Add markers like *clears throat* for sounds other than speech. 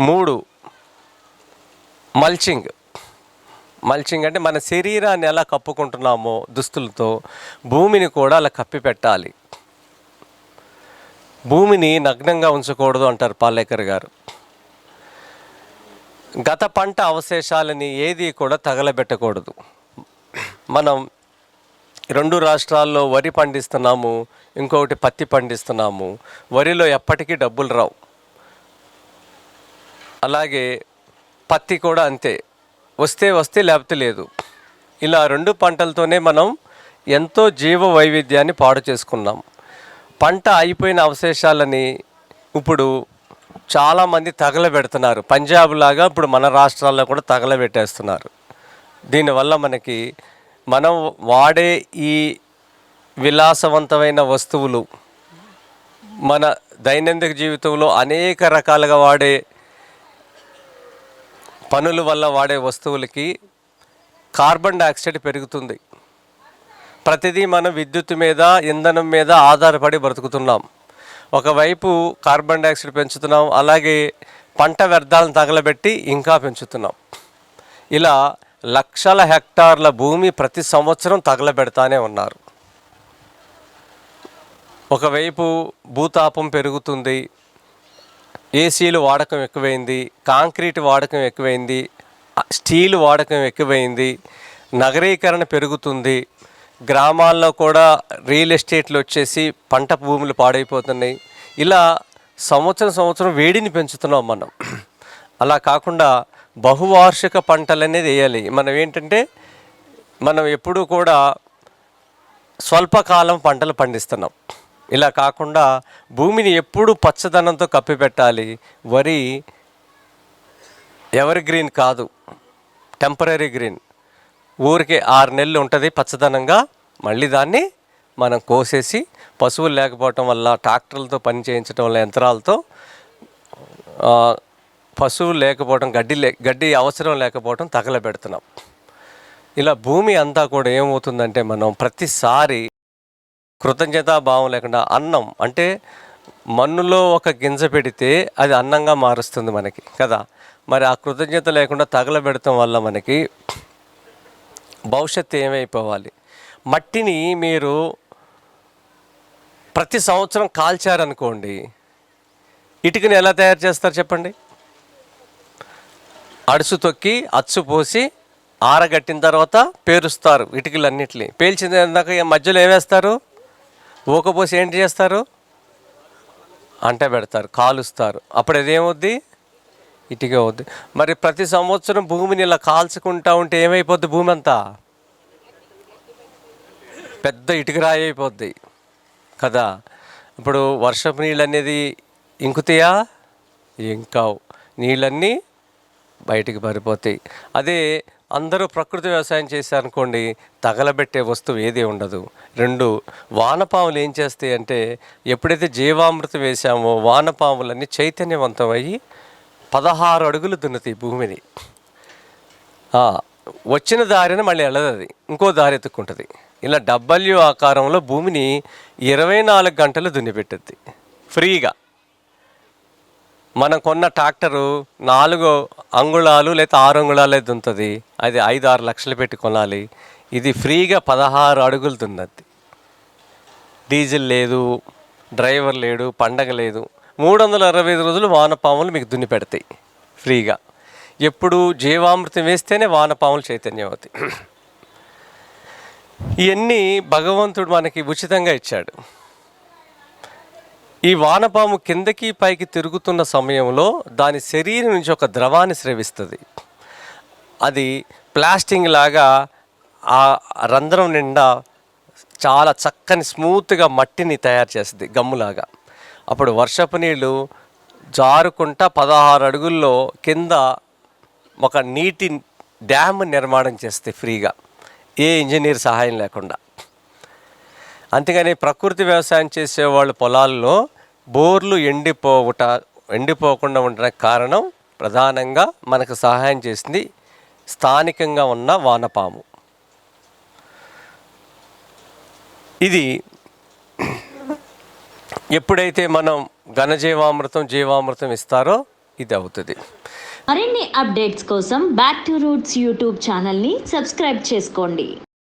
మూడు. Mulching. Mulching అంటే మన శరీరాన్ని ఎలా కప్పుకుంటున్నామో దుస్తులతో భూమిని కూడా అలా కప్పి పెట్టాలి. భూమిని నగ్నంగా ఉంచకూడదు అంటారు పాలేకర్ గారు. గత పంట అవశేషాలని ఏది కూడా తగలబెట్టకూడదు. మనం రెండు రాష్ట్రాల్లో వరి పండిస్తున్నాము ఇంకొకటి పత్తి పండిస్తున్నాము వరిలో ఎప్పటికీ డబ్బులు రావు. అలాగే పత్తి కూడా అంతే. వస్తే వస్తే లేకపోతే లేదు. ఇలా రెండు పంటలతోనే మనం ఎంతో జీవ వైవిధ్యాన్ని పాడు చేసుకున్నాం. పంట అయిపోయిన అవశేషాలని ఇప్పుడు చాలామంది తగలబెడుతున్నారు. పంజాబ్ లాగా ఇప్పుడు మన రాష్ట్రాల్లో కూడా తగలబెట్టేస్తున్నారు. దీనివల్ల మనకి మనం వాడే ఈ విలాసవంతమైన వస్తువులు మన దైనందిక జీవితంలో అనేక రకాలుగా వాడే పనుల వల్ల వాడే వస్తువులకి కార్బన్ డైఆక్సైడ్ పెరుగుతుంది. ప్రతిదీ మనం విద్యుత్ మీద ఇంధనం మీద ఆధారపడి బ్రతుకుతున్నాం. ఒకవైపు కార్బన్ డైఆక్సైడ్ పెంచుతున్నాం అలాగే పంట వ్యర్థాలను తగలబెట్టి ఇంకా పెంచుతున్నాం. ఇలా లక్షల హెక్టార్ల భూమి ప్రతి సంవత్సరం తగలబెడతానే ఉన్నారు. ఒకవైపు భూతాపం పెరుగుతుంది ఏసీలు వాడకం ఎక్కువైంది కాంక్రీట్ వాడకం ఎక్కువైంది స్టీల్ వాడకం ఎక్కువైంది నగరీకరణ పెరుగుతుంది గ్రామాల్లో కూడా రియల్ ఎస్టేట్లు వచ్చేసి పంట భూములు పాడైపోతున్నాయి. ఇలా సంవత్సరం సంవత్సరం వేడిని పెంచుతున్నాం మనం. అలా కాకుండా బహువార్షిక పంటలు అనేది వేయాలి. మనం ఏంటంటే మనం ఎప్పుడూ కూడా స్వల్పకాలం పంటలు పండిస్తున్నాం. ఇలా కాకుండా భూమిని ఎప్పుడు పచ్చదనంతో కప్పిపెట్టాలి? వరి ఎవరి గ్రీన్ కాదు. Temporary green. ఊరికి ఆరు నెలలు ఉంటుంది పచ్చదనంగా. మళ్ళీ దాన్ని మనం కోసేసి పశువులు లేకపోవటం వల్ల ట్రాక్టర్లతో పని చేయించడం వల్ల యంత్రాలతో పశువులు లేకపోవడం గడ్డి లే గడ్డి అవసరం లేకపోవడం తగలబెడుతున్నాం. ఇలా భూమి అంతా కూడా ఏమవుతుందంటే మనం ప్రతిసారి కృతజ్ఞతా భావం లేకుండా అన్నం అంటే మన్నులో ఒక గింజ పెడితే అది అన్నంగా మారుస్తుంది మనకి కదా? మరి ఆ కృతజ్ఞత లేకుండా తగలబెడటం వల్ల మనకి భవిష్యత్తు ఏమైపోవాలి? మట్టిని మీరు ప్రతి సంవత్సరం కాల్చారనుకోండి ఇటుకని ఎలా తయారు చేస్తారు చెప్పండి? అడుసు తొక్కి అచ్చు పోసి ఆరగట్టిన తర్వాత పేరుస్తారు ఇటుకలన్నిటిని. పేల్చిన దాకా మధ్యలో ఏమేస్తారు ఊకపోసి ఏంటి చేస్తారు? అంట పెడతారు కాలుస్తారు. అప్పుడు అదేమవుద్ది ఇటుక అవుద్ది. మరి ప్రతి సంవత్సరం భూమిని ఇలా కాల్చుకుంటా ఉంటే ఏమైపోద్ది భూమి అంతా పెద్ద ఇటుకరాయి అయిపోద్ది. కదా? ఇప్పుడు వర్షపు నీళ్ళు అనేది ఇంకుతాయా ఇంకావు నీళ్ళన్నీ బయటికి పారిపోతాయి. అదే అందరూ ప్రకృతి వ్యవసాయం చేశారనుకోండి తగలబెట్టే వస్తువు ఏది ఉండదు. రెండు వానపాములు ఏం చేస్తాయి అంటే ఎప్పుడైతే జీవామృతం వేసామో వానపాములన్నీ చైతన్యవంతం అయ్యి పదహారు అడుగులు దున్నుతాయి భూమిని. వచ్చిన దారిని మళ్ళీ వెళ్ళదు ఇంకో దారి ఎత్తుక్కుంటుంది. ఇలా డబ్ల్యూ ఆకారంలో భూమిని ఇరవై నాలుగు గంటలు దున్నిపెట్టుద్ది. ఫ్రీగా. మనం కొన్న ట్రాక్టరు నాలుగు అంగుళాలు లేదా ఆరు అంగుళాలు అయితే ఉంటుంది అది ఐదు ఆరు లక్షలు పెట్టి కొనాలి. ఇది ఫ్రీగా పదహారు అడుగులు దున్నద్ది. డీజిల్ లేదు డ్రైవర్ లేడు పండగ లేదు. మూడు వందల అరవై ఐదు రోజులు వానపాములు మీకు దున్ని పెడతాయి. ఫ్రీగా. ఎప్పుడు జీవామృతం వేస్తేనే వానపాములు చైతన్యం అవుతాయి. *clears throat* ఇవన్నీ భగవంతుడు మనకి ఉచితంగా ఇచ్చాడు. ఈ వానపాము కిందకి పైకి తిరుగుతున్న సమయంలో దాని శరీరం నుంచి ఒక ద్రవాన్ని స్రవిస్తుంది. అది ప్లాస్టింగ్ లాగా ఆ రంధ్రం నిండా చాలా చక్కని స్మూత్గా మట్టిని తయారు చేస్తుంది గమ్ములాగా. అప్పుడు వర్షపు నీళ్ళు జారుకుంటా పదహారు అడుగుల్లో కింద ఒక నీటి డ్యామ్ నిర్మాణం చేస్తే ఫ్రీగా. ఏ ఇంజనీర్ సహాయం లేకుండా. అంతేగాని ప్రకృతి వ్యవసాయం చేసే వాళ్ళ పొలాల్లో బోర్లు ఎండిపోవుట ఎండిపోకుండా ఉండడానికి కారణం ప్రధానంగా మనకు సహాయం చేసింది స్థానికంగా ఉన్న వానపాము. ఇది ఎప్పుడైతే మనం ఘనజీవామృతం జీవామృతం ఇస్తారో ఇది అవుతుంది. మరిన్ని అప్డేట్స్ కోసం బ్యాక్ టు రూట్స్ యూట్యూబ్ ఛానల్ని సబ్స్క్రైబ్ చేసుకోండి.